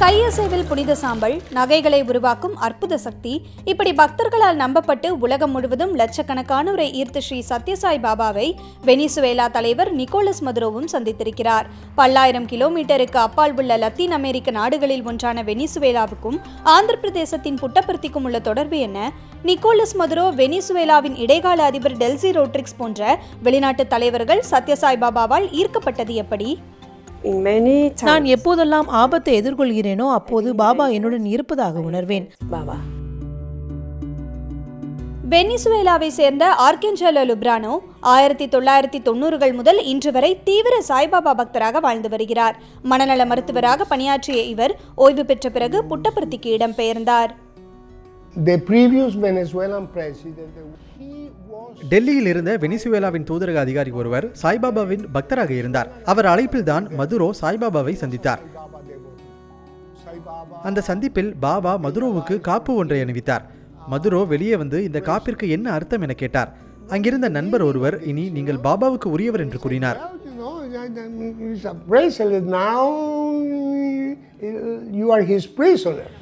கையசைவில் புனித சாம்பல் நகைகளை உருவாக்கும் அற்புத சக்தி இப்படி பக்தர்களால் நம்பப்பட்டு உலகம் முழுவதும் லட்சக்கணக்கானோரை ஈர்த்த ஸ்ரீ சத்யசாய் பாபாவை வெனிசுவேலா தலைவர் நிக்கோலஸ் மதுரோவும் சந்தித்திருக்கிறார். பல்லாயிரம் கிலோமீட்டருக்கு அப்பால் உள்ள லத்தீன் அமெரிக்க நாடுகளில் ஒன்றான வெனிசுவேலாவுக்கும் ஆந்திர பிரதேசத்தின் புட்டபர்த்திக்கும் உள்ள தொடர்பு என்ன? நிக்கோலஸ் மதுரோ வெனிசுவேலாவின் இடைக்கால அதிபர் டெல்சி ரோட்ரிக்ஸ் போன்ற வெளிநாட்டு தலைவர்கள் சத்யசாய் பாபாவால் ஈர்க்கப்பட்டது எப்படி? நான். எப்போதெல்லாம் ஆபத்தை எதிர்கொள்கிறேனோ அப்போது பாபா என்னுடன் இருப்பதாக உணர்வேன் Baba. வெனிசுவேலாவை சேர்ந்த ஆர்கெஞ்சலோ லுப்ரானோ ஆயிரத்தி தொள்ளாயிரத்தி தொண்ணூறுகள் முதல் இன்று வரை தீவிர சாய்பாபா பக்தராக வாழ்ந்து வருகிறார் மனநல மருத்துவராக பணியாற்றிய இவர் ஓய்வு பெற்ற பிறகு புட்டபர்த்திக்கு இடம்பெயர்ந்தார் டெல்லியில் இருந்த வெனிசுவேலாவின் தூதரக அதிகாரி ஒருவர் சாய்பாபாவின் பக்தராக இருந்தார் அவர் அழைப்பில்தான் மதுரோ சாய்பாபாவை சந்தித்தார். அந்த சந்திப்பில் பாபா மதுரோவுக்கு காப்பு ஒன்றை அணிவித்தார் மதுரோ வெளியே வந்து இந்த காப்பிற்கு என்ன அர்த்தம் என கேட்டார் அங்கிருந்த நண்பர் ஒருவர் இனி நீங்கள் பாபாவுக்கு உரியவர் என்று கூறினார். You are his prisoner.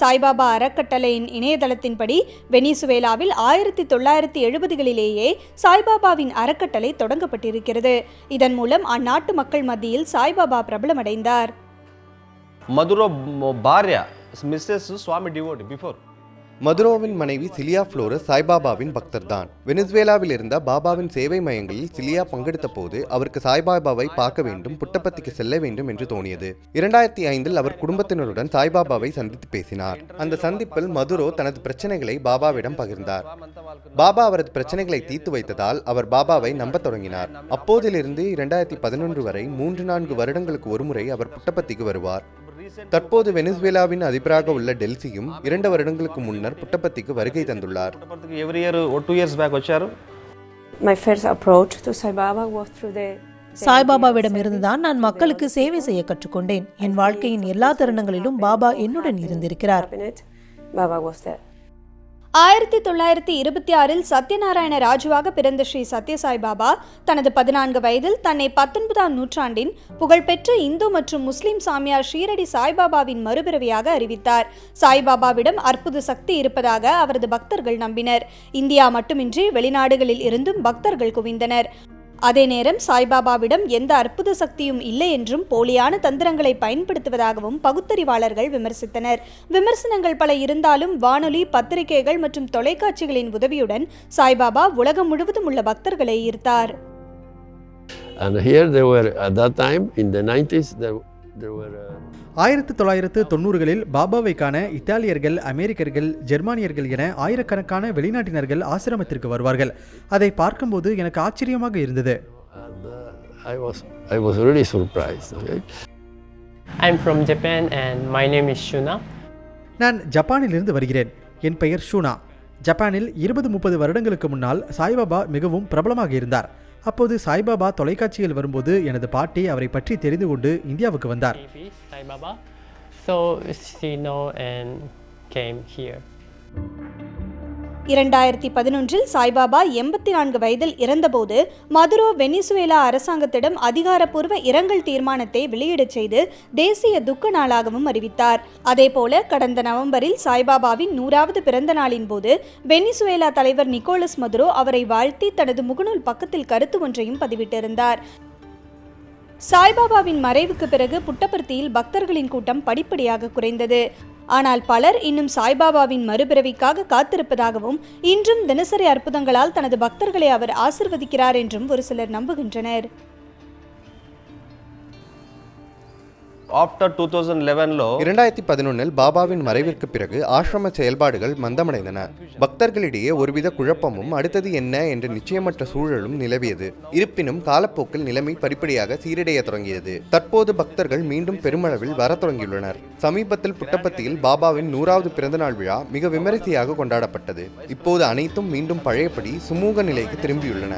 Saibaba அறக்கட்டளையின் இணையதளத்தின்படி வெனிசுவேலாவில் ஆயிரத்தி தொள்ளாயிரத்தி எழுபதுகளிலேயே சாய்பாபாவின் அறக்கட்டளை தொடங்கப்பட்டிருக்கிறது. இதன் மூலம் அந்நாட்டு மக்கள் மத்தியில் சாய்பாபா பிரபலமடைந்தார். மதுரோ பாரியா மிஸ்ஸஸ் சுவாமி டிவோட் பிஃபோர் மதுரோவின் மனைவி சிலியா புளோரஸ் சாய்பாபாவின் பக்தர் தான் வெனிசுவேலாவில் இருந்த பாபாவின் சேவை மையங்களில் சிலியா பங்கெடுத்த போது அவருக்கு சாய்பாபாவை பார்க்க வேண்டும் புட்டப்பத்திக்கு செல்ல வேண்டும் என்று தோணியது. இரண்டாயிரத்தி ஐந்தில் அவர் குடும்பத்தினருடன் சாய்பாபாவை சந்தித்து பேசினார். அந்த சந்திப்பில் மதுரோ தனது பிரச்சனைகளை பாபாவிடம் பகிர்ந்தார். பாபா அவரது பிரச்சனைகளை தீர்த்து வைத்ததால் அவர் பாபாவை நம்பத் தொடங்கினார். அப்போதிலிருந்து இரண்டாயிரத்தி பதினொன்று வரை மூன்று நான்கு வருடங்களுக்கு ஒருமுறை அவர் புட்டப்பத்திக்கு வருவார். தற்போது வெனிசுவேலாவின் அதிபராக உள்ள டெல்சியும் இரண்டு வருடங்களுக்கு முன்னர் புட்டபர்த்திக்கு வருகை தந்துள்ளார். Every year two years back வச்சார். My first approach to Sai Baba was through the சாய்பாபாவிடம் இருந்துதான் நான் மக்களுக்கு சேவை செய்ய கற்றுக்கொண்டேன். என் வாழ்க்கையின் எல்லா தருணங்களிலும் பாபா என்னுடன் இருந்திருக்கிறார். பாபா ஆயிரத்தி தொள்ளாயிரத்தி இருபத்தி ஆறில் சத்யநாராயண ராஜுவாக பிறந்த ஸ்ரீ சத்யசாய் பாபா தனது பதினான்கு வயதில் தன்னை பத்தொன்பதாம் நூற்றாண்டின் புகழ்பெற்ற இந்து மற்றும் முஸ்லிம் சாமியார் ஷீரடி சாய்பாபாவின் மறுபிறவியாக அறிவித்தார். சாய்பாபாவிடம் அற்புத சக்தி இருப்பதாக அவரது பக்தர்கள் நம்பினர். இந்தியா மட்டுமின்றி வெளிநாடுகளில் இருந்தும் பக்தர்கள் குவிந்தனர். அதே நேரம் சாய்பாபாவிடம் எந்த அற்புத சக்தியும் இல்லை என்றும் போலியான தந்திரங்களை பயன்படுத்துவதாகவும் பகுத்தறிவாளர்கள் விமர்சித்தனர் விமர்சனங்கள் பல இருந்தாலும் வானொலி பத்திரிகைகள் மற்றும் தொலைக்காட்சிகளின் உதவியுடன் சாய்பாபா உலகம் முழுவதும் உள்ள பக்தர்களை ஈர்த்தார் And here they were, at that time, in the 90s, there, there were. Uh, ஆயிரத்தி தொள்ளாயிரத்து தொண்ணூறுகளில் பாபாவை காண இத்தாலியர்கள் அமெரிக்கர்கள் ஜெர்மானியர்கள் என ஆயிரக்கணக்கான வெளிநாட்டினர்கள் ஆசிரமத்திற்கு வருவார்கள் அதை பார்க்கும்போது எனக்கு ஆச்சரியமாக இருந்தது uh, I, was, I was really surprised. Okay? I'm from Japan and my name is Shuna. நான் ஜப்பானிலிருந்து வருகிறேன் என் பெயர் ஷூனா ஜப்பானில் இருபது முப்பது வருடங்களுக்கு முன்னால் சாய்பாபா மிகவும் பிரபலமாக இருந்தார் அப்போது சாய்பாபா தொலைக்காட்சியில் வரும்போது எனது பாட்டி அவரை பற்றி தெரிந்து கொண்டு இந்தியாவுக்கு வந்தார் Sai Baba so Baba. So she know and came here. இரண்டாயிரத்தி பதினொன்றில் சாய்பாபா எண்பத்தி நான்கு வயதில் இறந்தபோது மதுரோ வெனிசுவேலா அரசாங்கத்திடம் அதிகாரப்பூர்வ இரங்கல் தீர்மானத்தை வெளியிடச் செய்து தேசிய துக்க நாளாகவும் அறிவித்தார். அதேபோல கடந்த நவம்பரில் சாய்பாபாவின் நூறாவது பிறந்த நாளின் போது வெனிசுவேலா தலைவர் நிக்கோலஸ் மதுரோ அவரை வாழ்த்தி தனது முகநூல் பக்கத்தில் கருத்து ஒன்றையும் பதிவிட்டிருந்தார். சாய்பாபாவின் மறைவுக்கு பிறகு புட்டபர்த்தியில் பக்தர்களின் கூட்டம் படிப்படியாக குறைந்தது. ஆனால் பலர் இன்னும் சாய்பாபாவின் மறுபிறவிக்காக காத்திருப்பதாகவும் இன்றும் தினசரி அற்புதங்களால் தனது பக்தர்களை அவர் ஆசிர்வதிக்கிறார் என்றும் ஒரு சிலர் நம்புகின்றனர். ஆஃப்டர் டூ தௌசண்ட் லெவனில் இரண்டாயிரத்தி பதினொன்னில் பாபாவின் மறைவிற்கு பிறகு ஆசிரம செயல்பாடுகள் மந்தமடைந்தன. பக்தர்களிடையே ஒருவித குழப்பமும் அடுத்தது என்ன என்ற நிச்சயமற்ற சூழலும் நிலவியது. இருப்பினும் காலப்போக்கில் நிலைமை படிப்படியாக சீரடைய தொடங்கியது. தற்போது பக்தர்கள் மீண்டும் பெருமளவில் வரத் தொடங்கியுள்ளனர். சமீபத்தில் புட்டப்பத்தியில் பாபாவின் நூறாவது பிறந்தநாள் விழா மிக விமரிசையாக கொண்டாடப்பட்டது. இப்போது அனைத்தும் மீண்டும் பழையபடி சுமூக நிலைக்கு திரும்பியுள்ளன.